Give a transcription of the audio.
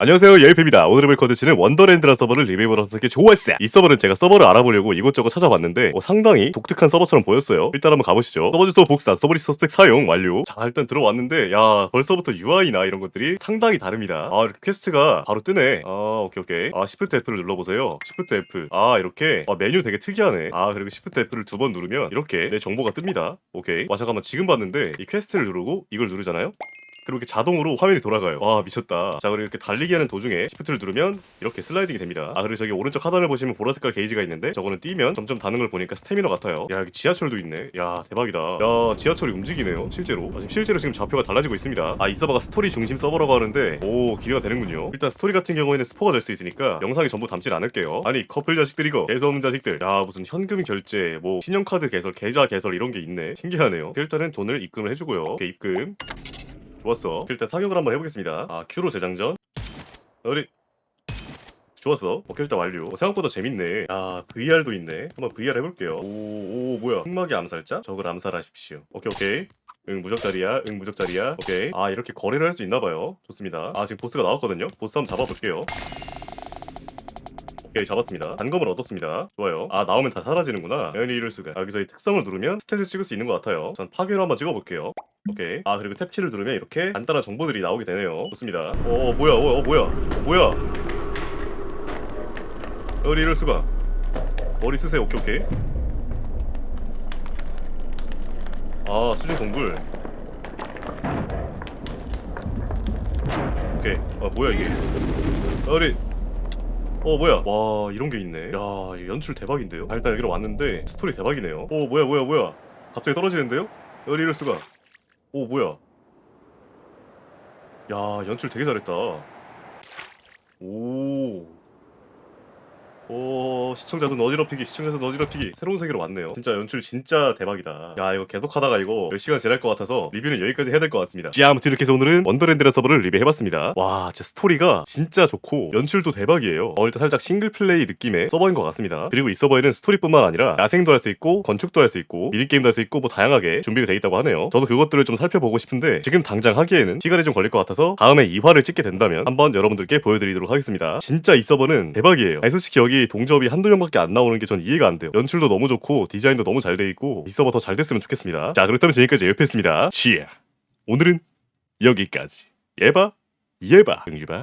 안녕하세요 예이프입니다. 오늘 해볼 컨텐츠는 원더랜드라 서버를 리뷰해보러 왔게 좋았어요 이 서버는 제가 서버를 알아보려고 이곳저곳 찾아봤는데 어, 상당히 독특한 서버처럼 보였어요. 일단 한번 가보시죠. 서버 주소 복사 서버리 서스펙 사용 완료. 자 일단 들어왔는데 야 벌써부터 UI나 이런 것들이 상당히 다릅니다. 아 퀘스트가 바로 뜨네. 아 오케이 오케이. 아 Shift F를 눌러보세요. Shift F. 아 이렇게. 아 메뉴 되게 특이하네. 아 그리고 Shift F를 두 번 누르면 이렇게 내 정보가 뜹니다. 오케이. 와 잠깐만. 지금 봤는데 이 퀘스트를 누르고 이걸 누르잖아요 그리고 이렇게 자동으로 화면이 돌아가요. 와 미쳤다. 자 그리고 이렇게 달리기 하는 도중에 시프트를 누르면 이렇게 슬라이딩이 됩니다. 아 그리고 저기 오른쪽 하단을 보시면 보라색깔 게이지가 있는데 저거는 뛰면 점점 다는 걸 보니까 스태미너 같아요. 야 여기 지하철도 있네. 야 대박이다. 야 지하철이 움직이네요. 실제로. 아, 지금 실제로 지금 좌표가 달라지고 있습니다. 아 이 서버가 스토리 중심 서버라고 하는데 오 기대가 되는군요. 일단 스토리 같은 경우에는 스포가 될 수 있으니까 영상에 전부 담진 않을게요. 아니 커플 자식들 이거 재수 없는 자식들. 야 무슨 현금 결제 뭐 신용카드 개설 계좌 개설 이런 게 있네. 신기하네요. 일단은 돈을 입금을 해주고요. 오케이 입금. 좋았어. 일단 사격을 한번 해보겠습니다. 아 큐로 재장전. 어리. 좋았어. 오케이 일단 완료. 어, 생각보다 재밌네. 아 VR도 있네. 한번 VR 해볼게요. 오, 오 뭐야? 흑막이 암살자? 적을 암살하십시오. 오케이 오케이. 응 무적자리야. 응 무적자리야. 오케이. 아 이렇게 거래를 할 수 있나봐요. 좋습니다. 아 지금 보스가 나왔거든요. 보스 한번 잡아볼게요. 오케이 잡았습니다. 단검을 얻었습니다. 좋아요. 아 나오면 다 사라지는구나. 연이 이럴 수가. 아, 여기서 이 특성을 누르면 스탯을 찍을 수 있는 것 같아요. 전 파괴로 한번 찍어볼게요. 오케이. 아 그리고 탭치를 누르면 이렇게 간단한 정보들이 나오게 되네요. 좋습니다. 어 뭐야? 어, 어 뭐야? 어, 뭐야? 연이 이럴 수가. 머리 쓰세요. 오케이 오케이. 아 수중 동굴. 오케이. 아 뭐야 이게? 어리. 어 뭐야? 와 이런 게 있네. 야 연출 대박인데요? 아, 일단 여기로 왔는데 스토리 대박이네요. 오 뭐야 뭐야 뭐야? 갑자기 떨어지는데요? 열이 이럴 수가. 오 뭐야? 야 연출 되게 잘했다. 오 오, 시청자도 어지럽히기, 시청자도 어지럽히기. 새로운 세계로 왔네요. 진짜 연출 진짜 대박이다. 야, 이거 계속 하다가 이거 몇 시간 지날 것 같아서 리뷰는 여기까지 해야 될 것 같습니다. 자, 아무튼 이렇게 해서 오늘은 원더랜드라 서버를 리뷰해봤습니다. 와, 진짜 스토리가 진짜 좋고 연출도 대박이에요. 어, 일단 살짝 싱글 플레이 느낌의 서버인 것 같습니다. 그리고 이 서버에는 스토리뿐만 아니라 야생도 할 수 있고 건축도 할 수 있고 미니게임도 할 수 있고 뭐 다양하게 준비가 돼 있다고 하네요. 저도 그것들을 좀 살펴보고 싶은데 지금 당장 하기에는 시간이 좀 걸릴 것 같아서 다음에 2화를 찍게 된다면 한번 여러분들께 보여드리도록 하겠습니다. 진짜 이 서버는 대박이에요. 아니 솔직히 여기 동접이 한두 명밖에 안 나오는 게 전 이해가 안 돼요. 연출도 너무 좋고 디자인도 너무 잘 돼 있고 이 서버 더 잘 됐으면 좋겠습니다. 자 그렇다면 지금까지 예표했습니다. 치아 오늘은 여기까지. 예바 예바 응유바